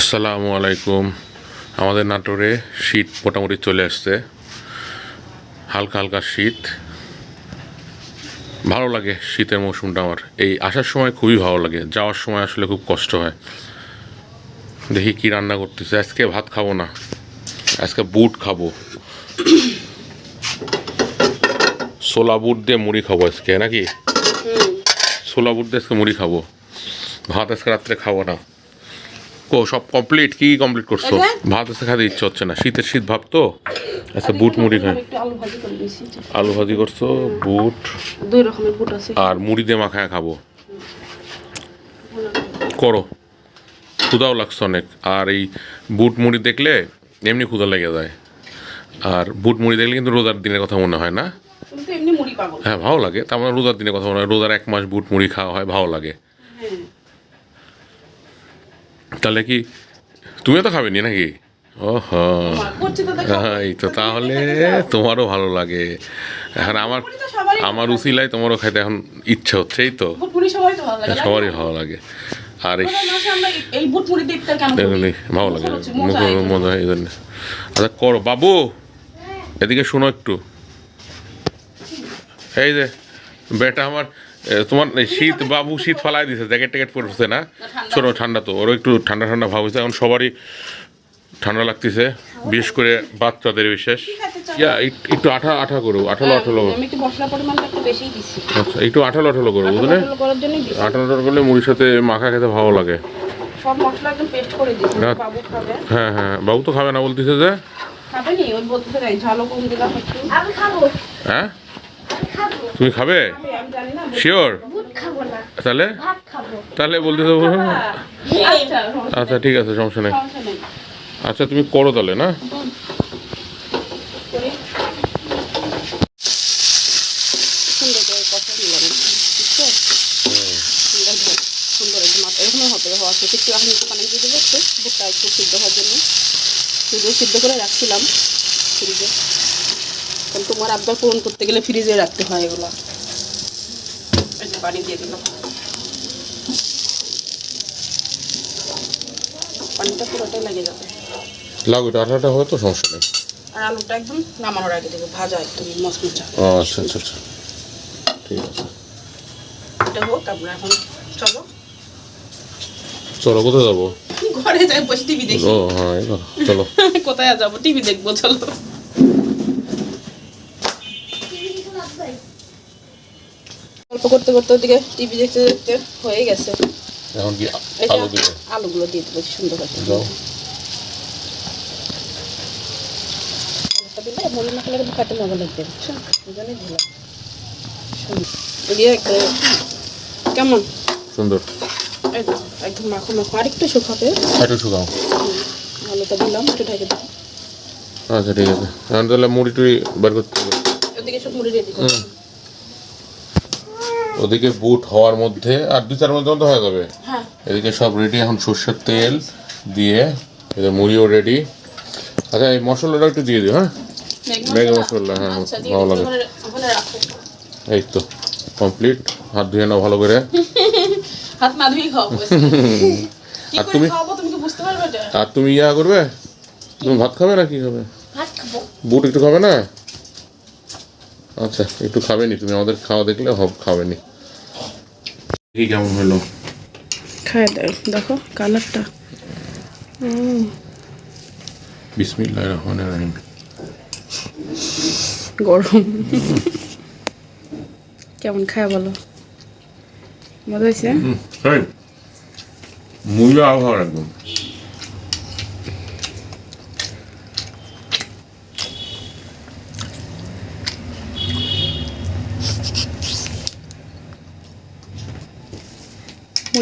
আসসালামু আলাইকুম। আমাদের নাটোরে শীত মোটামুটি চলে আসছে। হালকা হালকা শীত। ভালো লাগে শীতের মৌসুমটা আমার। এই আসার সময় খুবই ভালো লাগে। যাওয়ার সময় আসলে খুব কষ্ট হয়। দেখি কি রান্না করতেছে। আজকে ভাত খাব না। আজকে বুট খাব। ছোলা বুট দিয়ে মুড়ি খাব আজকে নাকি? ছোলা বুট দিয়ে আজকে মুড়ি খাব। ভাত আজকে রাত্রে খাব না। কো সব কমপ্লিট কি কমপ্লিট করছ? ভাত খাতে ইচ্ছে হচ্ছে না। শীতের শীত ভাব তো? আচ্ছা বুট মুড়ি খাই। একটু আলু ভাজি করছ বুট? দুই রকমের বুট আছে। আর মুড়ি দিয়ে মাখায় খাব। করো। ক্ষুদাও লাগছে অনেক। আর এই বুট মুড়ি দেখলে এমনি ক্ষুদা লেগে যায়। আর বুট মুড়ি দেখলে কিন্তু রোজার দিনের কথা মনে হয় না? হ্যাঁ ভালো লাগে। তার মানে রোজার দিনের কথা মনে হয়। রোজার এক মাস বুট মুড়ি খাওয়া হয় ভালো লাগে হ্যাঁ তাহলে কি তুমিও তো খাবে নি নাকি? ও হ্যাঁ এই তো তাহলে তোমারও ভালো লাগে। এখন আমার আমার উচিলায় তোমারও খাইতে এখন ইচ্ছা হচ্ছে এই তো। সবারই ভালো লাগে আর ভালো লাগে। মজা এই জন্য। আচ্ছা করো। বাবু এদিকে শোনো একটু। এই যে বেটা আমার তোমার শীত বাবু শীত ফালাই দিছে জ্যাকেট ট্যাকেট পরছে না? ছোট ঠান্ডা তো ওরও একটু ঠান্ডা ঠান্ডা ভাব হয়েছে এখন সবারই ঠান্ডা লাগতেছে বিশেষ করে বাচ্চাদের বিশেষ। ইয়া একটু আঠা আঠা করো আঠালো আঠালো আমি একটু মশলা পরিমাণটা একটু বেশিই দিচ্ছি। আচ্ছা একটু আঠালো আঠালো করো বুঝলে? আঠালো আঠালো করলে মুড়ির সাথে মাখা খেতে ভালো লাগে। সব মশলা একদম পেস্ট করে দিচ্ছি না। বাবু খাবে। হ্যাঁ হ্যাঁ বাবু তো খাবে না বলতেছে যে? খাবে নি ওই বলতে যাই ঝালও কম দিলাম একটু। আমি খাব। হ্যাঁ? তুমি খাবে? খাবে, আমি জানি না। শিওর বুট খাব। না তাহলে তাহলে আচ্ছা সমস্যা আচ্ছা ঠিক আছে সমস্যা নেই। আচ্ছা তুমি করো তাহলে না? করি সুন্দর একদম হওয়া আছে একটু এখন একটু পানি দিয়ে দেবো। একটু বুটটা একটু সিদ্ধ হওয়ার জন্য। শুধু সিদ্ধ করে রাখছিলাম। ফ্রিজে তোমার আবদার পূরণ করতে গেলে ফ্রিজে রাখতে হয় এগুলো। পানি দিয়ে দিলাম। পানিটা পুরোটাই লেগে যাবে। লাগো আঠাটা তো সমস্যা নেই। আর আলুটা একদম নামানোর আগে দেবো ভাজা একদম মচমচা আচ্ছা আচ্ছা আচ্ছা। ঠিক আছে। এটা হোক আমরা এখন চলো। চলো কোথায় যাব? ঘরে যাই বসে টিভি দেখি। ও হ্যাঁ চলো। কোথায় যাব? টিভি দেখব চলো। করতে করতে ওদিকে টিভি দেখতে দেখতে হয়ে গেছে। এখন কি আলু দিবে আলুগুলো দিয়ে দেবো সুন্দর করে। দাও। দিলে মুড়ি মাখালে কিন্তু খেতে মজা লাগবে বুঝছ ওই জন্যই দিলাম। দিয়ে কেমন? সুন্দর। একদম মাখো মাখো। আর একটু শুকাবে। একটু শুকাও। আলুটা দিলাম একটু ঢেকে দিলাম। আচ্ছা ঠিক আছে। এখন তাহলে মুড়ি টুড়ি বের করতে হবে। ওদিকে সব মুড়ি রেডি হুম। ওদিকে বুট হওয়ার মধ্যে আর দুই চার মধ্যে মতো হয়ে যাবে। হ্যাঁ। এদিকে সব রেডি এখন সর্ষের তেল দিয়ে এদের মুড়িও রেডি আচ্ছা এই মশলাটা একটু দিয়ে দিও হ্যাঁ? ম্যাগি মশলা? হ্যাঁ আচ্ছা ভালো লাগে। এই তো কমপ্লিট হাত ধুয়ে নাও ভালো করে। হাত না আর তুমি? আর তুমি ইয়া করবে? তুমি ভাত খাবে না কি খাবে। বুট একটু খাবে না? আচ্ছা একটু খাবেনি তুমি আমাদের খাওয়া দেখলে হব খাবে নি কি কেমন হলো? খাই দাও দেখো কালারটা। বিসমিল্লাহ রহমান রাহিম। গরম। কেমন খায় বলো? মজা হয়েছে? হুম তাই মূল্য আবহাওয়ার একদম।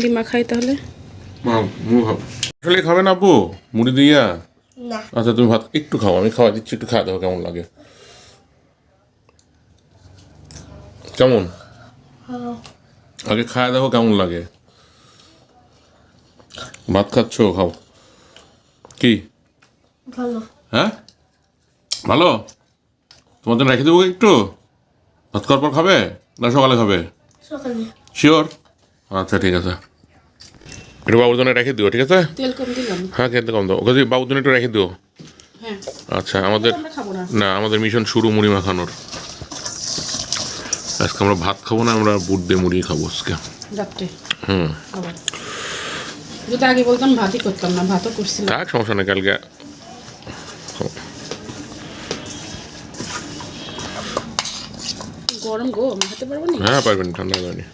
মুড়ি মাখাই তাহলে? আসলে খাবে। না আপু? মুড়ি দিয়া? না। আচ্ছা তুমি ভাত একটু খাও আমি খাওয়া দিচ্ছি একটু খাওয়া দেখো কেমন লাগে? কেমন? ভালো আগে খাওয়া দেখো কেমন লাগে? ভাত খাচ্ছ খাও। কি? ভালো। হ্যাঁ? ভালো? তোমার জন্য রেখে দেবো একটু? ভাত খাওয়ার পর খাবে? না সকালে খাবে? সকালে। শিওর আচ্ছা ঠিক আছে। একটু বাবুর জন্য রেখে দিও ঠিক আছে? তেল কম দিলাম। হ্যাঁ খেতে কম দাও। ওকে বাবুর জন্য একটু রেখে দিও। হ্যাঁ। আচ্ছা আমাদের না। আমাদের মিশন শুরু মুড়ি মাখানোর। আজকে আমরা ভাত খাব না আমরা বুট দিয়ে মুড়ি খাব আজকে। রাত্রে। হুম। আবার যদি আগে বলতাম ভাতই করতাম না ভাতও করছিলাম। থাক সমস্যা নেই কালকে গরম গো মাখাতে পারব না? হ্যাঁ পারবেন ঠান্ডা হয়নি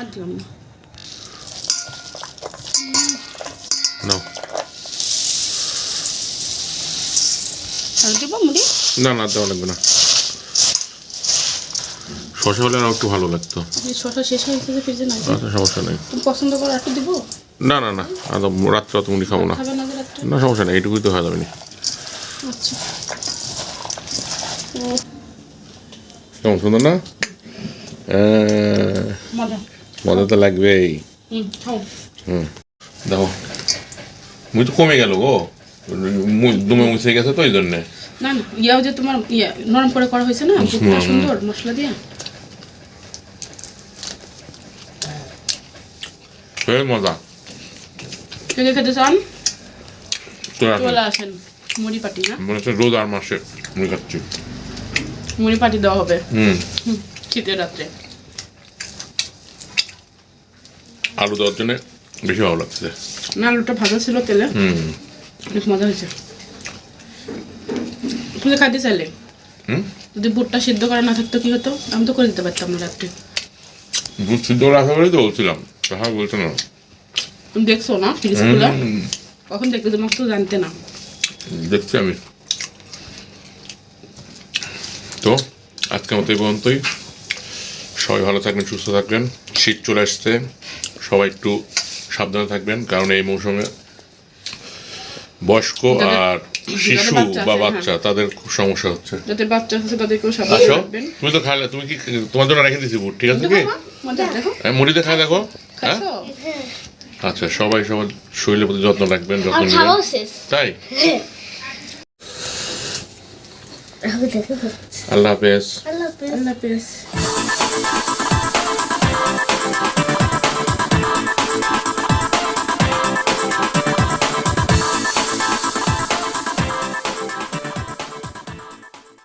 আর দিলাম না। আর দেবো মুড়ি? না না দেওয়া লাগবে না। হলে একটু ভালো লাগতো। শসা শেষ হয়ে গেছে ফ্রিজে নাই আচ্ছা সমস্যা নেই। তুমি পছন্দ করো একটু দিব? না না না রাত্রে অত মুড়ি খাব না। না সমস্যা নেই এইটুকুই তো হয়ে যাবে না। আচ্ছা। কেমন সুন্দর না? মজা। তো লাগবেই। হুম দেখো মুই তো কমে গেল গো। দুমে মুছে গেছে তো এই জন্যে না ইয়াও যে তোমার ইয়া নরম করে করা হয়েছে না বুকটা সুন্দর মশলা দিয়ে। সেই মজা। খেতে চান? চলে আসেন। মুড়ি পাটি না? মনে হচ্ছে রোজ আর মাসে মুড়ি খাচ্ছি। মুড়ি পাটি দেওয়া হবে। হুম। হুম, শীতের রাত্রে। আলু দেওয়ার জন্য বেশি ভালো লাগছে। না আলুটা ভাজা ছিল তেলে। হুম। অনেক মজা হয়েছে। তুমি খাইতে চাইলে। হুম? যদি বুটটা সিদ্ধ করা না থাকতো কি হতো? আমি তো করে দিতে পারতাম না রাত্রে। দুধ সিদ্ধ রাখা বলেই তো বলছিলাম। তাহা বলছে না। তুমি দেখছ না খুলে? কখন দেখতে তোমাকে তো জানতে না। দেখছি আমি। তো আজকের মতো এই পর্যন্তই। সবাই ভালো থাকবেন সুস্থ থাকবেন। শীত চলে আসছে। সবাই একটু সাবধানে থাকবেন কারণ এই মৌসুমে বয়স্ক আর শিশু বা বাচ্চা তাদের খুব সমস্যা হচ্ছে। যাদের বাচ্চা আছে তাদেরকেও সাবধানে আসো। রাখবেন। তুমি তো খাইলে তুমি কি তোমার জন্য রেখে দিছি বুট ঠিক আছে কি? হ্যাঁ, মুড়িতে খাই দেখো হ্যাঁ? আচ্ছা সবাই সবার শরীরের প্রতি যত্ন রাখবেন যত্ন নেবেন। তাই? আল্লাহ হাফেজ। আল্লাহ হাফেজ। আল্লাহ হাফেজ।